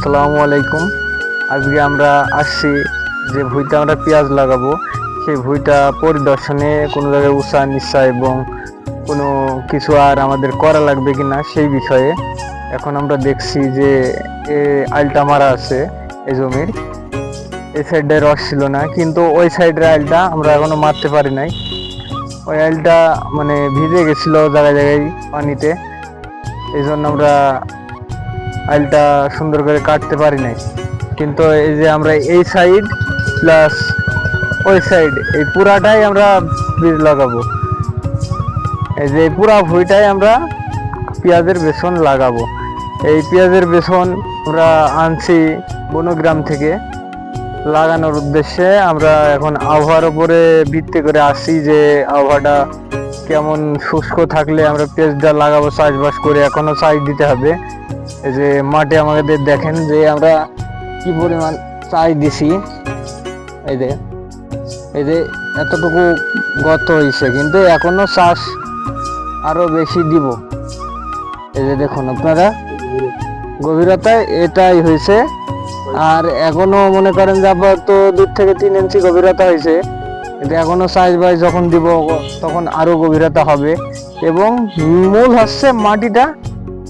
আসসালামু আলাইকুম। আজকে আমরা আসছি যে ভুঁইতে আমরা পেঁয়াজ লাগাবো। সেই ভুঁইটা পরিদর্শনে কোনো জায়গায় উষা নিশা এবং কোনো কিছু আর আমাদের করা লাগবে কি না সেই বিষয়ে এখন আমরা দেখছি যে এ আলটা মারা আছে এই জমির। এই সাইডে রস ছিল না, কিন্তু ওই সাইডের আইলটা আমরা এখনও মারতে পারি নাই। ওই আইলটা মানে ভিজে গেছিল জায়গায় জায়গায় পানিতে। এই জন্য আমরা আইলটা সুন্দর করে কাটতে পারি নাই। কিন্তু এই যে আমরা এই সাইড প্লাস ওই সাইড এই পুরাটাই আমরা বীজ লাগাবো। এই যে এই পুরা ভুঁইটাই আমরা পেঁয়াজের বেসন লাগাবো। এই পেঁয়াজের বেসন আমরা আনছি বনগ্রাম থেকে। লাগানোর উদ্দেশ্যে আমরা এখন আবহাওয়ার উপরে ভিত্তি করে আসি যে আবহাওয়াটা কেমন শুষ্ক থাকলে আমরা পেঁয়াজটা লাগাবো, চাষবাস করে এখনও চাষ দিতে হবে। এই যে মাঠে আমাদের দেখেন যে আমরা কি পরিমাণ চাই দিছি। এই যে এই যে এতটুকু গত হয়েছে, কিন্তু এখনও চাষ আরও বেশি দিব। এই যে দেখুন আপনারা গভীরতায় এটাই হয়েছে। আর এখনও মনে করেন যে তো দূর থেকে তিন ইঞ্চি গভীরতা হয়েছে। কিন্তু এখনও সাইজ বাই যখন দিব, তখন আরও গভীরতা হবে। এবং মূল হচ্ছে মাটিটা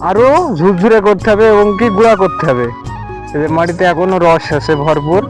আরও ঝুরঝুরে করতে হবে এবং কি গুঁড়া করতে হবে। মাটিতে এখনও রস আছে ভরপুর।